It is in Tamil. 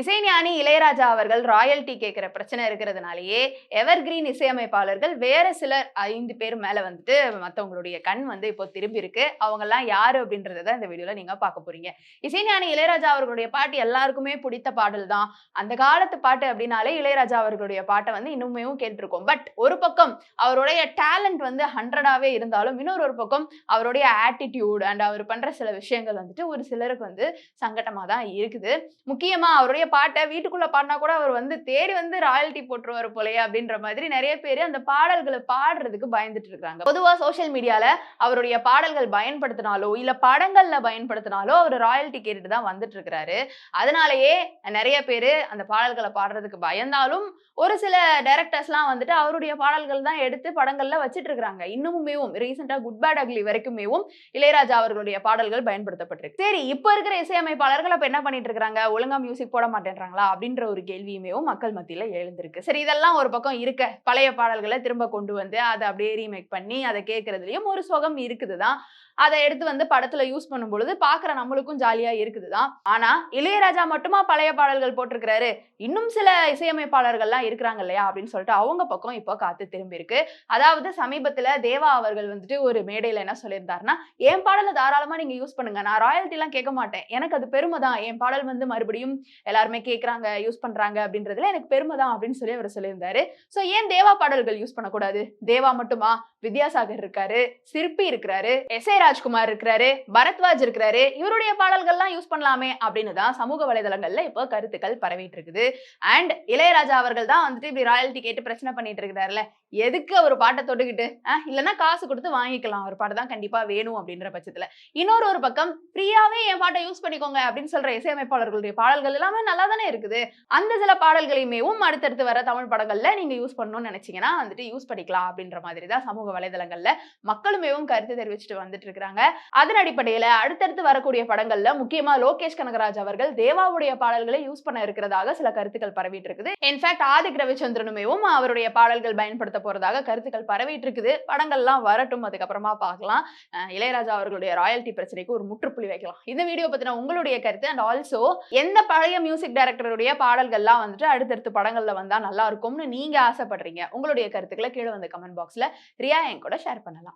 இசைஞானி இளையராஜா அவர்கள் ராயல்டி கேட்குற பிரச்சனை இருக்கிறதுனாலயே எவர்கிரீன் இசையமைப்பாளர்கள் வேற சிலர் ஐந்து பேர் மேலே வந்துட்டு மற்றவங்களுடைய கண் வந்து இப்போ திரும்பி இருக்கு. அவங்கெல்லாம் யாரு அப்படின்றத இந்த வீடியோவில் நீங்கள் பார்க்க போறீங்க. இசைஞானி இளையராஜா அவர்களுடைய பாட்டு எல்லாருக்குமே பிடித்த பாடல் தான். அந்த காலத்து பாட்டு அப்படின்னாலே இளையராஜா அவர்களுடைய பாட்டை வந்து இன்னுமே கேட்டிருக்கோம். பட் ஒரு பக்கம் அவருடைய டேலண்ட் வந்து ஹண்ட்ரடாகவே இருந்தாலும் இன்னொரு ஒரு பக்கம் அவருடைய ஆட்டிடியூட் அண்ட் அவர் பண்ணுற சில விஷயங்கள் வந்துட்டு ஒரு சிலருக்கு வந்து சங்கடமாக தான் இருக்குது. முக்கியமாக அவருடைய பாட்டை வீட்டுக்குள்ள பாடினா கூட அவர் வந்து தேடி வந்து ராயல்டி போட்டுருவாரு போலயே அப்படின்ற மாதிரி நிறைய பேர் அந்த பாடல்களை பாடுறதுக்கு பயந்துட்டு இருக்காங்க. பொதுவா சோஷியல் மீடியால அவருடைய பாடல்கள் பயன்படுத்தினாலோ இல்ல படங்கள்ல பயன்படுத்தினாலோ அவர் ராயல்டி கேட்டுட்டு தான் வந்துட்டு இருக்கிறாரு அதனாலயே நிறைய பேர் அந்த பாடல்களை பாடுறதுக்கு பயந்தாலும் ஒரு சில டைரக்டர்ஸ்லாம் வந்துட்டு அவருடைய பாடல்கள் தான் எடுத்து படங்கள்ல வச்சுட்டு இருக்கிறாங்க இன்னமுமேவும் ரீசெண்டா குட் பேட் அக்லி வரைக்குமேவும் இளையராஜா அவர்களுடைய பாடல்கள் பயன்படுத்தப்பட்டிருக்கு. சரி இப்போ இருக்கிற இசையமைப்பாளர்கள் அப்ப என்ன பண்ணிட்டு இருக்காங்க? ஒழுங்கா மியூசிக் போட மாட்டேன்றாங்களா அப்படின்ற ஒரு கேள்வியுமே மக்கள் மத்தியில எழுந்திருக்கு. சரி இதெல்லாம் ஒரு பக்கம் இருக்க. பழைய பாடல்களை திரும்ப கொண்டு வந்து அதை அப்படியே ரீமேக் பண்ணி அதை கேட்கறதுலயும் ஒரு சுகம் இருக்குதுதான். அதை எடுத்து வந்து படத்துல யூஸ் பண்ணும் பொழுது பாக்குற நம்மளுக்கும் ஜாலியா இருக்குதுதான். ஆனா இளையராஜா மட்டுமா பழைய பாடல்கள் போட்டிருக்கிறாரு? இன்னும் சில இசையமைப்பாளர்கள்லாம் இருக்கிறாங்க இல்லையா அப்படின்னு சொல்லிட்டு அவங்க பக்கம் இப்போ காத்து திரும்பி இருக்கு அதாவது சமீபத்துல தேவா அவர்கள் வந்துட்டு ஒரு மேடையில என்ன சொல்லியிருந்தாருன்னா என் பாடலை தாராளமா நீங்க யூஸ் பண்ணுங்க. நான் ராயல்ட்டி எல்லாம் கேட்க மாட்டேன். எனக்கு அது பெருமை தான் என் பாடல் வந்து மறுபடியும் எல்லாருமே எல்லாருமே கேட்குறாங்க யூஸ் பண்றாங்க அப்படின்றதுல எனக்கு பெருமை தான் அப்படின்னு சொல்லி அவர் சொல்லியிருந்தாரு. ஸோ ஏன் தேவா பாடல்கள் யூஸ் பண்ணக்கூடாது? தேவா மட்டுமா? வித்யாசாகர் இருக்காரு சிற்பி இருக்கிறாரு எஸ் ஏ ராஜ்குமார் இருக்கிறாரு பரத்வாஜ் இருக்கிறாரு இவருடைய பாடல்கள்லாம் யூஸ் பண்ணலாமே அப்படின்னு தான் சமூக வலைதளங்கள்ல இப்போ கருத்துக்கள் பரவிட்டு இருக்குது அண்ட் இளையராஜா அவர்கள் தான் வந்துட்டு இப்படி ராயல்ட்டி கேட்டு பிரச்சனை பண்ணிட்டு இருக்கிறாருல எதுக்கு அவர் பாட்டை தொட்டுக்கிட்டு இல்லைன்னா காசு கொடுத்து வாங்கிக்கலாம் அவர் பாட்டு தான் கண்டிப்பா வேணும் அப்படின்ற பட்சத்துல. இன்னொரு ஒரு பக்கம் ஃப்ரீயாவே என் பாட்டை யூஸ் பண்ணிக்கோங்க அப்படின்னு சொல்ற இசையமைப்பாளர்களுடைய பாடல்கள் எல்லாமே நல்லா தானே இருக்குது. அந்த சில பாடல்களையுமேவும் அடுத்தடுத்து வர தமிழ் படங்கள்ல நீங்க யூஸ் பண்ணணும்னு நினைச்சீங்கன்னா வந்துட்டு யூஸ் பண்ணிக்கலாம் அப்படின்ற மாதிரி தான் சமூக வலைதளங்கள்ல மக்களுமேவும் கருத்து தெரிவிச்சுட்டு வந்துட்டு இருக்காங்க. அதன் அடிப்படையில அடுத்தடுத்து வரக்கூடிய படங்கள்ல முக்கியமா லோகேஷ் கனகராஜ் அவர்கள் தேவாவுடைய பாடல்களை யூஸ் பண்ண இருக்கிறதாக சில கருத்துக்கள் பரவிட்டு இருக்குது. இன்ஃபேக்ட் ஆதிக் ரவிச்சந்திரனுமேவும் அவருடைய பாடல்கள் பயன்படுத்த போறதாக கருத்துக்கள் பரவிட்டு இருக்குது. படங்கள்லாம் வரட்டும் அதுக்கப்புறமா பார்க்கலாம். இளையராஜா அவர்களுடைய ராயல்டி பிரச்சனைக்கு ஒரு முற்றுப்புள்ளி வைக்கலாம். இந்த வீடியோ பத்தின உங்களுடைய கருத்து அண்ட் ஆல்சோ எந்த பழைய மியூசிக் டைரக்டருடைய பாடல்கள்லாம் வந்துட்டு அடுத்தடுத்து படங்கள்ல வந்தால் நல்லா இருக்கும்னு நீங்க ஆசைப்படுறீங்க. உங்களுடைய கருத்துக்களை கீழே வந்து கமெண்ட் பாக்ஸ்ல ரியா என் கூட ஷேர் பண்ணலாம்.